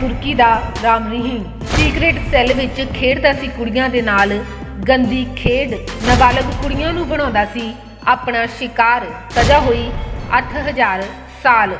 ਤੁਰਕੀ ਦਾ Ram Rahim. Secret cell ਵਿੱਚ ਖੇਡਦਾ ਸੀ ਕੁੜੀਆਂ ਦੇ ਨਾਲ। ਗੰਦੀ ਖੇਡ ਨਾਬਾਲਗ ਕੁੜੀਆਂ ਨੂੰ ਬਣਾਉਂਦਾ ਸੀ। ਆਪਣਾ ਸ਼ਿਕਾਰ ਸਜ਼ਾ ਹੋਈ 8000 ਸਾਲ।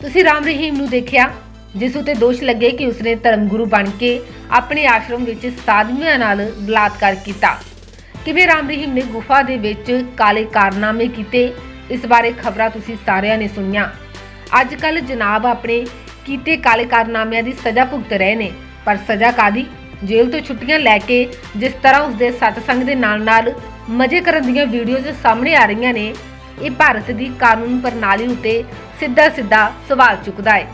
ਤੁਸੀਂ ਰਾਮ ਰਹੀਮ ਨੂੰ ਦੇਖਿਆ? ਜਿਸ ਉਤੇ ਦੋਸ਼ ਲੱਗੇ ਕਿ ਉਸਨੇ ਧਰਮ ਗੁਰੂ ਬਣ ਕੇ ਆਪਣੇ ਆਸ਼ਰਮ ਵਿੱਚ ਸਾਧਵੀਆਂ ਨਾਲ ਬਲਾਤਕਾਰ ਕੀਤਾ। ਕਿਵੇਂ ਰਾਮ ਰਹੀਮ ਨੇ ਗੁਫਾ ਦੇ ਵਿੱਚ ਕਾਲੇ ਕਾਰਨਾਮੇ ਕੀਤੇ? ਇਸ ਬਾਰੇ ਖਬਰਾਂ ਤੁਸੀਂ ਸਾਰਿਆਂ ਨੇ ਸੁਣੀਆਂ। ਅੱਜ ਕੱਲ ਜਨਾਬ ਆਪਣੇ ਕੀਤੇ ਕਾਲੇ ਕਾਰਨਾਮਿਆਂ ਦੀ ਸਜ਼ਾ ਭੁਗਤ ਰਹੇ ਨੇ। ਪਰ ਸਜ਼ਾ ਕਾਦੀ ਜੇਲ੍ਹ ਤੋਂ ਛੁੱਟੀਆਂ ਲੈ ਕੇ ਜਿਸ ਤਰ੍ਹਾਂ ਉਸਦੇ ਸਤਸੰਗ ਦੇ ਨਾਲ ਨਾਲ ਮਜ਼ੇ ਕਰਨ ਦੀਆਂ ਵੀਡੀਓਜ਼ ਸਾਹਮਣੇ ਆ ਰਹੀਆਂ ਨੇ, ਇਹ ਭਾਰਤ ਦੀ ਕਾਨੂੰਨ ਪ੍ਰਣਾਲੀ ਉਤੇ ਸਿੱਧਾ ਸਿੱਧਾ ਸਵਾਲ ਚੁੱਕਦਾ ਹੈ।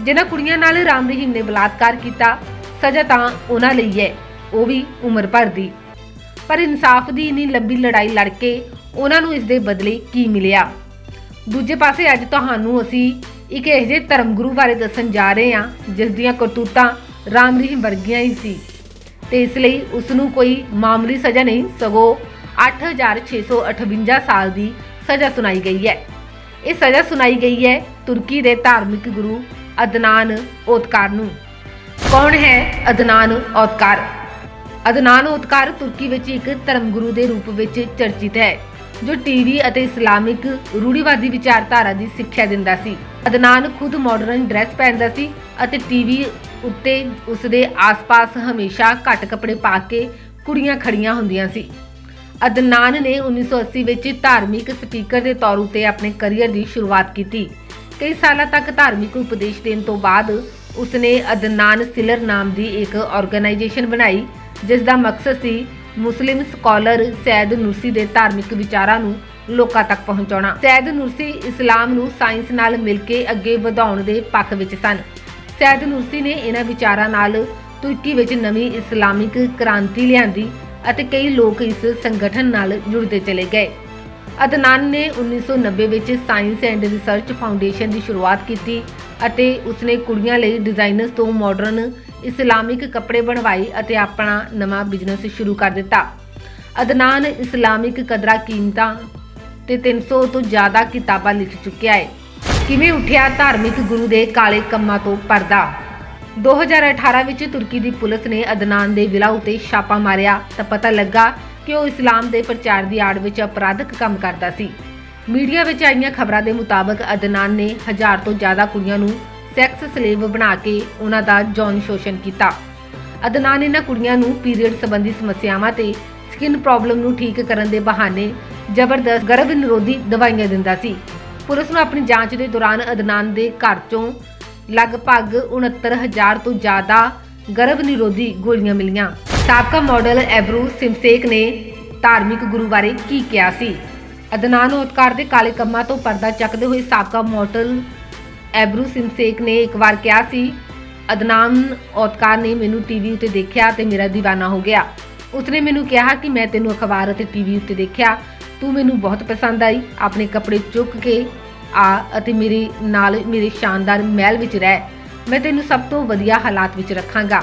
ਜਿਨ੍ਹਾਂ ਕੁੜੀਆਂ ਨਾਲ ਰਾਮ ਰਹੀਮ ਨੇ ਬਲਾਤਕਾਰ ਕੀਤਾ, ਸਜ਼ਾ ਤਾਂ ਉਹਨਾਂ ਲਈ ਹੈ, ਉਹ ਵੀ ਉਮਰ ਭਰ ਦੀ। ਪਰ ਇਨਸਾਫ ਦੀ ਇੰਨੀ ਲੰਬੀ ਲੜਾਈ ਲੜ ਕੇ ਉਹਨਾਂ ਨੂੰ ਇਸ ਦੇ ਬਦਲੇ ਕੀ ਮਿਲਿਆ? ਦੂਜੇ ਪਾਸੇ ਅੱਜ ਤੁਹਾਨੂੰ ਅਸੀਂ ਇੱਕ ਇਹੋ ਜਿਹੇ ਧਰਮ ਗੁਰੂ ਬਾਰੇ ਦੱਸਣ ਜਾ ਰਹੇ ਹਾਂ, ਜਿਸ ਦੀਆਂ ਕਰਤੂਤਾਂ ਰਾਮ ਰਹੀਮ ਵਰਗੀਆਂ ਹੀ ਸੀ। ਤੇ ਇਸ ਲਈ ਉਸ ਨੂੰ ਕੋਈ ਮਾਮੂਲੀ ਸਜ਼ਾ ਨਹੀਂ, ਸਗੋਂ 8658 ਸਾਲ ਦੀ ਸਜ਼ਾ ਸੁਣਾਈ ਗਈ ਹੈ। ਇਹ ਸਜ਼ਾ ਸੁਣਾਈ ਗਈ ਹੈ ਤੁਰਕੀ ਦੇ ਧਾਰਮਿਕ ਗੁਰੂ ਅਦਨਾਨ ਓਤਕਾਰ ਨੂੰ। ਕੌਣ ਹੈ ਅਦਨਾਨ ਓਤਕਾਰ? ਅਦਨਾਨ ਓਤਕਾਰ ਤੁਰਕੀ ਵਿੱਚ ਇੱਕ ਧਰਮ ਗੁਰੂ ਦੇ ਰੂਪ ਵਿੱਚ ਚਰਚਿਤ ਹੈ। ਜੋ ਟੀਵੀ ਅਤੇ ਇਸਲਾਮਿਕ ਰੂੜੀਵਾਦੀ ਵਿਚਾਰਧਾਰਾ ਦੀ ਸਿੱਖਿਆ ਦਿੰਦਾ ਸੀ। ਅਦਨਾਨ ਖੁਦ ਮਾਡਰਨ ਡਰੈਸ ਪਹਿਨਦਾ ਸੀ ਅਤੇ ਟੀਵੀ ਉੱਤੇ ਉਸਦੇ ਆਸ-ਪਾਸ ਹਮੇਸ਼ਾ ਘੱਟ ਕੱਪੜੇ ਪਾ ਕੇ ਕੁੜੀਆਂ ਖੜੀਆਂ ਹੁੰਦੀਆਂ ਸੀ। ਅਦਨਾਨ ਨੇ 1980 ਵਿੱਚ ਧਾਰਮਿਕ ਸਪੀਕਰ ਦੇ ਤੌਰ ਉਤੇ ਆਪਣੇ ਕੈਰੀਅਰ ਦੀ ਸ਼ੁਰੂਆਤ ਕੀਤੀ। ਕਈ ਸਾਲਾਂ ਤੱਕ ਧਾਰਮਿਕ ਉਪਦੇਸ਼ ਦੇਣ ਤੋਂ ਬਾਅਦ ਉਸਨੇ ਅਦਨਾਨ ਸਿਲਰ ਨਾਮ ਦੀ ਇੱਕ ਆਰਗੇਨਾਈਜੇਸ਼ਨ ਬਣਾਈ ਜਿਸ ਦਾ ਮਕਸਦ ਸੀ ਮੁਸਲਿਮ ਸਕਾਲਰ ਸੈਦ ਨੂਰਸੀ ਦੇ ਧਾਰਮਿਕ ਵਿਚਾਰਾਂ ਨੂੰ ਲੋਕਾਂ ਤੱਕ ਪਹੁੰਚਾਉਣਾ। ਸੈਦ ਨੂਰਸੀ ਇਸਲਾਮ ਨੂੰ ਸਾਇੰਸ ਨਾਲ ਮਿਲ ਕੇ ਅੱਗੇ ਵਧਾਉਣ ਦੇ ਪੱਖ ਵਿੱਚ ਸਨ। ਸੈਦ ਨੂਰਸੀ ਨੇ ਇਹਨਾਂ ਵਿਚਾਰਾਂ ਨਾਲ ਤੁਰਕੀ ਵਿੱਚ ਨਵੀਂ ਇਸਲਾਮਿਕ ਕ੍ਰਾਂਤੀ ਲਿਆਂਦੀ ਅਤੇ ਕਈ ਲੋਕ ਇਸ ਸੰਗਠਨ ਨਾਲ ਜੁੜਦੇ ਚਲੇ ਗਏ। ਅਦਨਾਨ ਨੇ 1990 ਵਿੱਚ ਸਾਇੰਸ ਐਂਡ ਰਿਸਰਚ ਫਾਊਂਡੇਸ਼ਨ ਦੀ ਸ਼ੁਰੂਆਤ ਕੀਤੀ ਅਤੇ ਉਸਨੇ ਕੁੜੀਆਂ ਲਈ ਡਿਜ਼ਾਈਨਰਸ ਤੋਂ ਮਾਡਰਨ ਇਸਲਾਮਿਕ ਕੱਪੜੇ ਬਣਵਾਏ ਅਤੇ ਆਪਣਾ ਨਵਾਂ ਬਿਜ਼ਨਸ ਸ਼ੁਰੂ ਕਰ ਦਿੱਤਾ। ਅਦਨਾਨ ਇਸਲਾਮਿਕ ਕਦਰਾਂ ਕੀਮਤਾਂ ਤੇ 300 ਤੋਂ ਜ਼ਿਆਦਾ ਕਿਤਾਬਾਂ ਲਿਖ ਚੁੱਕਿਆ ਹੈ। ਕਿਵੇਂ ਉੱਠਿਆ ਧਾਰਮਿਕ ਗੁਰੂ ਦੇ ਕਾਲੇ ਕੰਮਾਂ ਤੋਂ ਪਰਦਾ? 2018 ਵਿੱਚ ਤੁਰਕੀ ਦੀ ਪੁਲਿਸ ਨੇ ਅਦਨਾਨ ਦੇ ਵਿਲਾ ਉਤੇ ਛਾਪਾ ਮਾਰਿਆ ਤਾਂ ਪਤਾ ਲੱਗਾ ਕਿ ਉਹ ਇਸਲਾਮ ਦੇ ਪ੍ਰਚਾਰ ਦੀ ਆੜ ਵਿੱਚ ਅਪਰਾਧਕ ਕੰਮ ਕਰਦਾ ਸੀ। ਮੀਡੀਆ ਵਿੱਚ ਆਈਆਂ ਖਬਰਾਂ ਦੇ ਮੁਤਾਬਕ ਅਦਨਾਨ ਨੇ ਹਜ਼ਾਰ ਤੋਂ ਜ਼ਿਆਦਾ ਕੁੜੀਆਂ ਨੂੰ ਸੈਕਸ ਸਲੇਵ ਬਣਾ ਕੇ ਉਹਨਾਂ ਦਾ ਜੌਨ ਸ਼ੋਸ਼ਣ ਕੀਤਾ। ਅਦਨਾਨ ਇਹਨਾਂ ਕੁੜੀਆਂ ਨੂੰ ਪੀਰੀਅਡ ਸੰਬੰਧੀ ਸਮੱਸਿਆਵਾਂ ਤੇ ਸਕਿਨ ਪ੍ਰੋਬਲਮ ਨੂੰ ਠੀਕ ਕਰਨ ਦੇ ਬਹਾਨੇ ਜ਼ਬਰਦਸਤ ਗਰਭ ਨਿਰੋਧੀ ਦਵਾਈਆਂ ਦਿੰਦਾ ਸੀ। ਪੁਲਿਸ ਨੂੰ ਆਪਣੀ ਜਾਂਚ ਦੇ ਦੌਰਾਨ ਅਦਨਾਨ ਦੇ ਘਰ ਚੋਂ ਲਗਭਗ 69000 ਤੋਂ ਜ਼ਿਆਦਾ ਗਰਭ ਨਿਰੋਧੀ ਗੋਲੀਆਂ ਮਿਲੀਆਂ। ਸਾਬਕਾ ਮਾਡਲ ਐਬਰੂ ਸਿਮਸੇਕ ਨੇ ਧਾਰਮਿਕ ਗੁਰੂ ਬਾਰੇ ਕੀ ਕਿਹਾ ਸੀ? ਅਦਨਾਨ ਓਤਕਾਰ ਦੇ ਕਾਲੇ ਕੰਮਾਂ ਤੋਂ ਪਰਦਾ ਚੱਕਦੇ ਹੋਏ ਸਾਬਕਾ ਮਾਡਲ ਐਬਰੂ ਸਿਮਸੇਕ ਨੇ ਇੱਕ ਵਾਰ ਕਿਹਾ ਸੀ, ਅਦਨਾਨ ਔਤਕਾਰ ਨੇ ਮੈਨੂੰ ਟੀਵੀ ਉੱਤੇ ਦੇਖਿਆ ਤੇ ਮੇਰਾ دیਵਾਨਾ ਹੋ ਗਿਆ। ਉਸਨੇ ਮੈਨੂੰ ਕਿਹਾ ਕਿ ਮੈਂ ਤੈਨੂੰ ਅਖਬਾਰ ਅਤੇ ਟੀਵੀ ਉੱਤੇ ਦੇਖਿਆ। ਤੂੰ ਮੈਨੂੰ ਬਹੁਤ ਪਸੰਦ ਆਈ। ਆਪਣੇ ਕੱਪੜੇ ਚੁੱਕ ਕੇ ਆ ਅਤੇ ਮੇਰੇ ਨਾਲ ਮੇਰੇ ਸ਼ਾਨਦਾਰ ਮਹਿਲ ਵਿੱਚ ਰਹਿ। ਮੈਂ ਤੈਨੂੰ ਸਭ ਤੋਂ ਵਧੀਆ ਹਾਲਾਤ ਵਿੱਚ ਰੱਖਾਂਗਾ।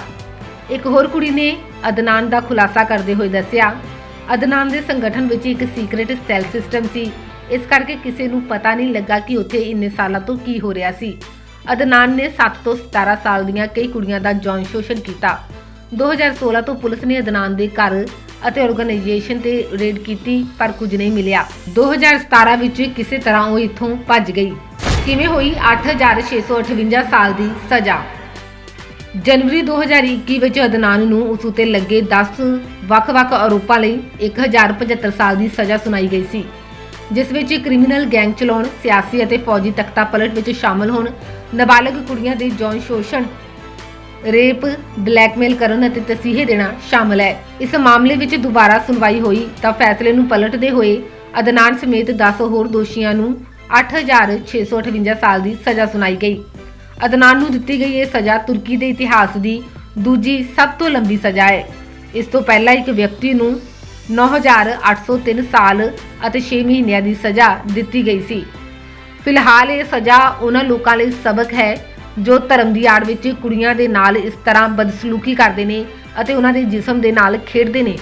ਇੱਕ ਹੋਰ ਕੁੜੀ ਨੇ ਅਦਨਾਨ ਦਾ ਖੁਲਾਸਾ ਕਰਦੇ ਹੋਏ ਦੱਸਿਆ, ਅਦਨਾਨ ਦੇ ਸੰਗਠਨ ਵਿੱਚ ਇੱਕ ਸੀਕ੍ਰੀਟ ਸੈਲ ਸਿਸਟਮ ਸੀ। ਇਸ ਕਰਕੇ ਕਿਸੇ ਨੂੰ ਪਤਾ ਨਹੀਂ ਲੱਗਾ ਕਿ ਉੱਥੇ ਇੰਨੇ ਸਾਲਾਂ ਤੋਂ ਕੀ ਹੋ ਰਿਹਾ ਸੀ। ਅਦਨਾਨ ਨੇ 7 ਤੋਂ 17 ਸਾਲ ਦੀਆਂ ਕਈ ਕੁੜੀਆਂ ਦਾ ਜੌਨ ਸ਼ੋਸ਼ਣ ਕੀਤਾ। 2016 ਤੋਂ ਪੁਲਿਸ ਨੇ ਅਦਨਾਨ ਦੇ ਘਰ ਅਤੇ ਆਰਗੇਨਾਈਜੇਸ਼ਨ ਤੇ ਰੇਡ ਕੀਤੀ, ਪਰ ਕੁਝ ਨਹੀਂ ਮਿਲਿਆ। 2017 ਵਿੱਚ ਕਿਸੇ ਤਰ੍ਹਾਂ ਉਹ ਇੱਥੋਂ ਭੱਜ ਗਈ। ਕਿਵੇਂ ਹੋਈ? 8658 ਸਾਲ ਦੀ ਸਜ਼ਾ। ਜਨਵਰੀ 2021 ਵਿੱਚ ਅਦਨਾਨ ਨੂੰ ਉਸ ਉਤੇ ਲੱਗੇ 10 ਵੱਖ-ਵੱਖ ਆਰੋਪਾਂ ਲਈ 1075 ਸਾਲ ਦੀ ਸਜ਼ਾ ਸੁਣਾਈ ਗਈ ਸੀ, ਜਿਸ ਵਿੱਚ ਕ੍ਰਿਮੀਨਲ ਗੈਂਗ ਚਲਾਉਣ, ਸਿਆਸੀ ਅਤੇ ਫੌਜੀ ਤਖਤਾ ਪਲਟ ਵਿੱਚ ਸ਼ਾਮਲ ਹੋਣ, ਨਾਬਾਲਗ ਕੁੜੀਆਂ ਦੇ ਜੌਨ ਸ਼ੋਸ਼ਣ, ਰੇਪ, ਬਲੈਕਮੇਲ ਕਰਨ ਅਤੇ ਤਸੀਹੇ ਦੇਣਾ ਸ਼ਾਮਲ ਹੈ। ਇਸ ਮਾਮਲੇ ਵਿੱਚ ਦੁਬਾਰਾ ਸੁਣਵਾਈ ਹੋਈ ਤਾਂ ਫੈਸਲੇ ਨੂੰ ਪਲਟਦੇ ਹੋਏ ਅਦਨਾਨ ਸਮੇਤ 10 ਹੋਰ ਦੋਸ਼ੀਆਂ ਨੂੰ 8658 ਸਾਲ ਦੀ ਸਜ਼ਾ ਸੁਣਾਈ ਗਈ। ਅਦਨਾਨ ਨੂੰ ਦਿੱਤੀ ਗਈ ਇਹ ਸਜ਼ਾ ਤੁਰਕੀ ਦੇ ਇਤਿਹਾਸ ਦੀ ਦੂਜੀ ਸਭ ਤੋਂ ਲੰਬੀ ਸਜ਼ਾ ਹੈ। ਇਸ ਤੋਂ ਪਹਿਲਾਂ ਇੱਕ ਵਿਅਕਤੀ ਨੂੰ 9803 ਸਾਲ ਅਤੇ 6 ਮਹੀਨਿਆਂ ਦੀ ਸਜ਼ਾ ਦਿੱਤੀ ਗਈ ਸੀ। ਫਿਲਹਾਲ ਇਹ ਸਜ਼ਾ ਉਹਨਾਂ ਲੋਕਾਂ ਲਈ ਸਬਕ ਹੈ, ਜੋ ਧਰਮ ਦੀ ਆੜ ਵਿੱਚ ਕੁੜੀਆਂ ਦੇ ਨਾਲ ਇਸ ਤਰ੍ਹਾਂ ਬਦਸਲੂਕੀ ਕਰਦੇ ਨੇ ਅਤੇ ਉਹਨਾਂ ਦੇ ਜਿਸਮ ਦੇ ਨਾਲ ਖੇਡਦੇ ਨੇ।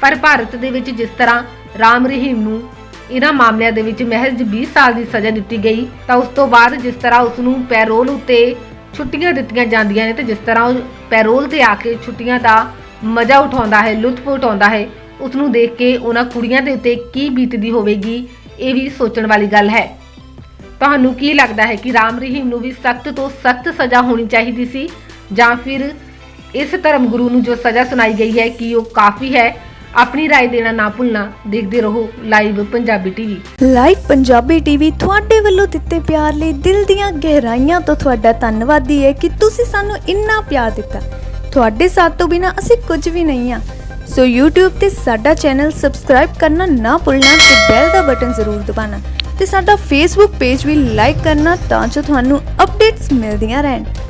ਪਰ ਭਾਰਤ ਦੇ ਵਿੱਚ ਜਿਸ ਤਰ੍ਹਾਂ ਰਾਮ ਰਹੀਮ ਨੂੰ ਇਹਨਾਂ ਮਾਮਲਿਆਂ ਦੇ ਵਿੱਚ ਮਹਿਜ਼ 20 ਸਾਲ ਦੀ ਸਜ਼ਾ ਦਿੱਤੀ ਗਈ। ਤਾਂ ਉਸ ਤੋਂ ਬਾਅਦ ਜਿਸ ਤਰ੍ਹਾਂ ਉਸ ਨੂੰ ਪੈਰੋਲ ਉੱਤੇ ਛੁੱਟੀਆਂ ਦਿੱਤੀਆਂ ਜਾਂਦੀਆਂ ਨੇ ਤੇ ਜਿਸ ਤਰ੍ਹਾਂ ਉਹ ਪੈਰੋਲ ਤੇ ਆ ਕੇ ਛੁੱਟੀਆਂ ਦਾ ਮਜ਼ਾ ਉਠਾਉਂਦਾ ਹੈ, ਲੁਤਫ ਉਠਾਉਂਦਾ ਹੈ ਉਸ ਨੂੰ ਦੇਖ ਕੇ ਉਹਨਾਂ ਕੁੜੀਆਂ ਦੇ ਉੱਤੇ ਕੀ ਬੀਤਦੀ ਹੋਵੇਗੀ, ਇਹ ਵੀ ਸੋਚਣ ਵਾਲੀ ਗੱਲ ਹੈ। ਤੁਹਾਨੂੰ ਕੀ ਲੱਗਦਾ ਹੈ ਕਿ ਰਾਮ ਰਹੀਮ ਨੂੰ ਵੀ ਸਖਤ ਤੋਂ ਸਖਤ ਸਜ਼ਾ ਹੋਣੀ ਚਾਹੀਦੀ ਸੀ ਜਾਂ ਫਿਰ ਇਸ ਧਰਮ ਗੁਰੂ ਨੂੰ ਜੋ ਸਜ਼ਾ ਸੁਣਾਈ ਗਈ ਹੈ ਕਿ ਉਹ ਕਾਫੀ ਹੈ ਆਪਣੀ رائے ਦੇਣਾ ਨਾ ਭੁੱਲਣਾ ਦੇਖਦੇ ਰਹੋ live Punjabi TV live Punjabi TV ਤੁਹਾਡੇ ਵੱਲੋਂ ਦਿੱਤੇ ਪਿਆਰ ਲਈ ਦਿਲ ਦੀਆਂ ਗਹਿਰਾਈਆਂ ਤੋਂ ਤੁਹਾਡਾ ਧੰਨਵਾਦੀ ਹੈ ਕਿ ਤੁਸੀਂ ਸਾਨੂੰ ਇੰਨਾ ਪਿਆਰ ਦਿੱਤਾ ਤੁਹਾਡੇ ਸਾਥ ਤੋਂ ਬਿਨਾ ਅਸੀਂ ਕੁਝ ਵੀ ਨਹੀਂ ਆ ਸੋ YouTube ਤੇ ਸਾਡਾ ਚੈਨਲ ਸਬਸਕ੍ਰਾਈਬ ਕਰਨਾ ਨਾ ਭੁੱਲਣਾ ਤੇ ਬੈਲ ਦਾ ਬਟਨ ਜ਼ਰੂਰ ਦਬਾਉਣਾ ਤੇ ਸਾਡਾ Facebook ਪੇਜ ਵੀ ਲਾਈਕ ਕਰਨਾ ਤਾਂ ਜੋ ਤੁਹਾਨੂੰ ਅਪਡੇਟਸ ਮਿਲਦੀਆਂ ਰਹਿਣ